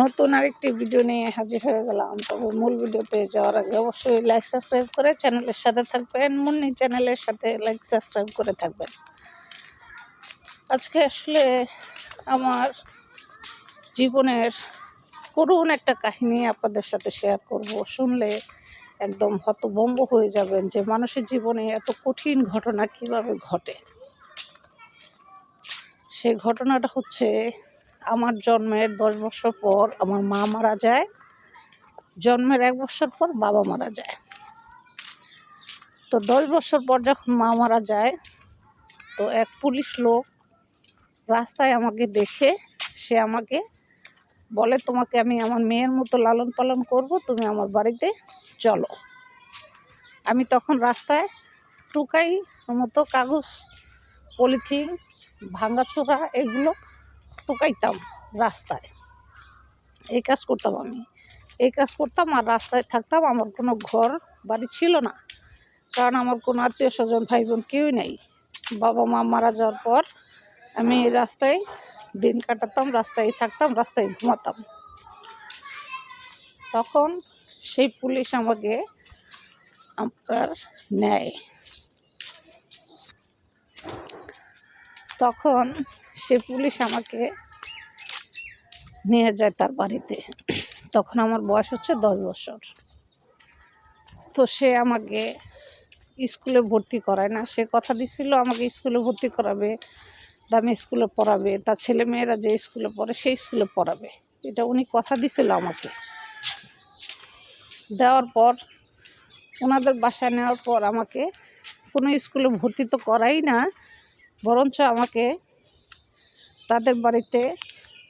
নতুন আরেকটি ভিডিও নিয়ে হাজির হয়ে গেলাম। তবে মূল ভিডিওতে যাওয়ার আগে অবশ্যই লাইক সাবস্ক্রাইব করে চ্যানেলের সাথে থাকবেন। মুন্নি চ্যানেলের সাথে লাইক সাবস্ক্রাইব করে থাকবেন। আজকে আসলে আমার জীবনের করুণ একটা কাহিনী আপনাদের সাথে শেয়ার করব। শুনলে একদম হতভম্ব হয়ে যাবেন যে মানুষের জীবনে এত কঠিন ঘটনা কীভাবে ঘটে। সেই ঘটনাটা হচ্ছে আমার জন্মের দশ বছর পর আমার মা মারা যায়। জন্মের এক বছর পর বাবা মারা যায়। তো দশ বছর পর যখন মা মারা যায়, তো এক পুলিশ লোক রাস্তায় আমাকে দেখে, সে আমাকে বলে, তোমাকে আমি আমার মেয়ের মতো লালন পালন করব, তুমি আমার বাড়িতে চলো। আমি তখন রাস্তায় টুকাই মতো কাগজ, পলিথিন ভাঙাচোরা এগুলো টুকাইতাম রাস্তায়। এই কাজ করতাম আমি। এই কাজ করতাম আর রাস্তায় থাকতাম। আমার কোনো ঘর বাড়ি ছিল না। কারণ আমার কোনো আত্মীয় স্বজন ভাই বোন কেউই নেই। বাবা মা মারা যাওয়ার পর আমি রাস্তায় দিন কাটাতাম, রাস্তায় থাকতাম, রাস্তায় ঘুমাতাম। তখন সেই পুলিশ আমাকে আপনার নেয়। তখন সে পুলিশ আমাকে নিয়ে যায় তার বাড়িতে। তখন আমার বয়স হচ্ছে দশ বছর। তো সে আমাকে স্কুলে ভর্তি করায় না। সে কথা দিছিল, আমাকে স্কুলে ভর্তি করাবে, দামি স্কুলে পড়াবে, তার ছেলে মেয়েরা যে স্কুলে পড়ে সেই স্কুলে পড়াবে। এটা উনি কথা দিছিল আমাকে। দেওয়ার পর ওনাদের বাসায় নেওয়ার পর আমাকে কোনো স্কুলে ভর্তি তো করাই না, বরঞ্চ আমাকে তাদের বাড়িতে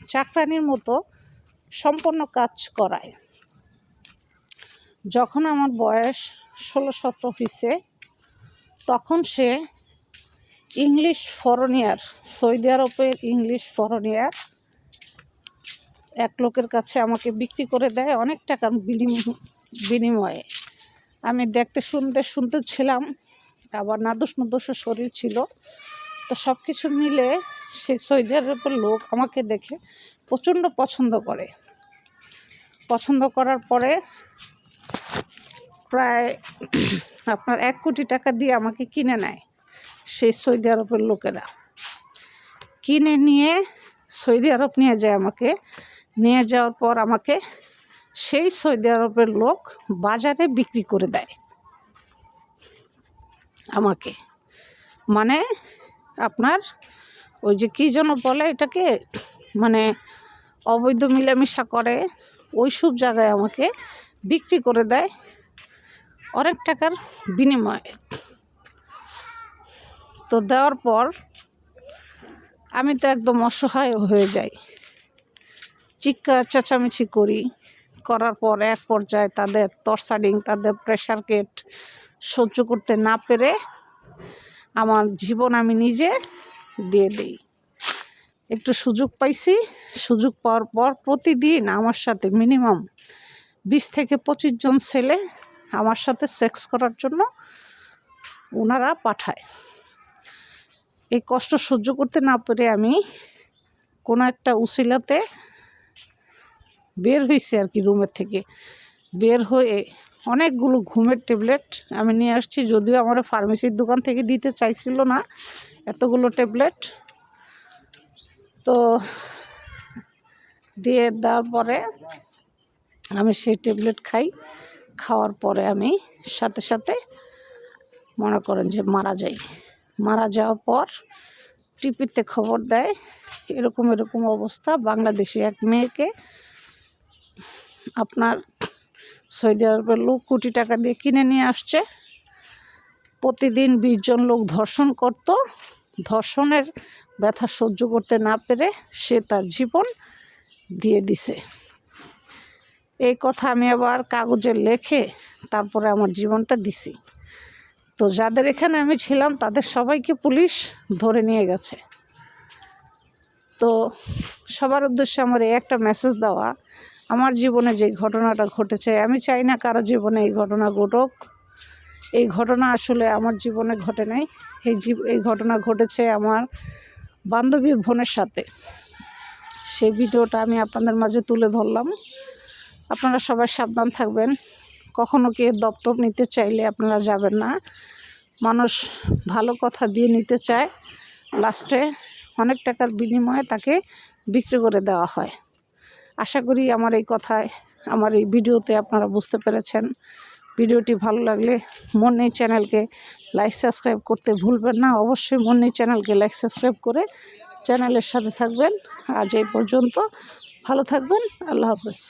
চাকরানির মতো সম্পূর্ণ কাজ করায়। যখন আমার বয়স ষোলো সতেরো হয়েছে তখন সে ইংলিশ ফরনিয়ার, সৌদি আরবের ইংলিশ ফরনিয়ার এক লোকের কাছে আমাকে বিক্রি করে দেয় অনেক টাকার বিনিম- বিনিময়ে। আমি দেখতে শুনতে শুনতে ছিলাম আবার নাদুস নদুস শরীর ছিল তো সব কিছু মিলে সে সৌদি আরবের লোক আমাকে দেখে প্রচণ্ড পছন্দ করে। পছন্দ করার পরে প্রায় আপনার এক কোটি টাকা দিয়ে আমাকে কিনে নেয় সেই সৌদি আরবের লোকেরা। কিনে নিয়ে সৌদি আরব নিয়ে যায় আমাকে। নিয়ে যাওয়ার পর আমাকে সেই সৌদি আরবের লোক বাজারে বিক্রি করে দেয়। আমাকে। মানে আপনার, ওই যে কী যেন বলে এটাকে মানে অবৈধ মিলামেশা করে, ওই সব জায়গায় আমাকে বিক্রি করে দেয় অনেক টাকার বিনিময়ে। তো দেওয়ার পর আমি তো একদম অসহায় হয়ে যাই। চিৎকার চেঁচামেচি করি, করার পর এক পর্যায়ে তাদের তরসাডিং, তাদের প্রেশার কেট সহ্য করতে না পেরে আমার জীবন আমি নিজে দিয়ে দিই। একটু সুযোগ পাইছি। সুযোগ পাওয়ার পর প্রতিদিন আমার সাথে মিনিমাম বিশ থেকে পঁচিশ জন ছেলে আমার সাথে সেক্স করার জন্য ওনারা পাঠায়। এই কষ্ট সহ্য করতে না পেরে আমি কোনো একটা উসিলাতে বের হয়েছি আর কি রুমের থেকে। বের হয়ে অনেকগুলো ঘুমের ট্যাবলেট আমি নিয়ে আসছি, যদিও আমার ফার্মেসির দোকান থেকে দিতে চাইছিল না এতগুলো ট্যাবলেট। তো দিয়ে দেওয়ার পরে আমি সেই ট্যাবলেট খাই। খাওয়ার পরে আমি সাথে সাথে মনে করেন যে মারা যাই। মারা যাওয়ার পর টিভিতে খবর দেয়, এরকম এরকম অবস্থা। বাংলাদেশি এক মেয়েকে আপনার সৌদি আরবের লোক কোটি টাকা দিয়ে কিনে নিয়ে আসছে। প্রতিদিন বিশ জন লোক ধর্ষণ করত। ধর্ষণের ব্যথা সহ্য করতে না পেরে সে তার জীবন দিয়ে দিছে। এই কথা আমি আবার কাগজে লেখে তারপরে আমার জীবনটা দিছি। তো যাদের এখানে আমি ছিলাম, তাদের সবাইকে পুলিশ ধরে নিয়ে গেছে। তো সবার উদ্দেশ্যে আমার এই একটা মেসেজ দেওয়া আমার জীবনে যে ঘটনাটা ঘটেছে, আমি চাই না কারও জীবনে এই ঘটনা ঘটুক। এই ঘটনা আসলে আমার জীবনে ঘটে নাই। এই জীব, এই ঘটনা ঘটেছে আমার বান্ধবীর বোনের সাথে। সেই ভিডিওটা আমি আপনাদের মাঝে তুলে ধরলাম। আপনারা সবাই সাবধান থাকবেন। কখনো কে দপ্তর নিতে চাইলে আপনারা যাবেন না। মানুষ ভালো কথা দিয়ে নিতে চায়। লাস্টে অনেক টাকার বিনিময়ে তাকে বিক্রি করে দেওয়া হয়। আশা করি আমার এই কথায়, আমার এই ভিডিওতে আপনারা বুঝতে পেরেছেন। ভিডিওটি ভালো লাগলে মনে চ্যানেলকে লাইক সাবস্ক্রাইব করতে ভুলবেন না। অবশ্যই মনে চ্যানেলকে লাইক সাবস্ক্রাইব করে চ্যানেলের সাথে থাকবেন। আজ এই পর্যন্ত ভালো থাকবেন। আল্লাহ হাফেজ।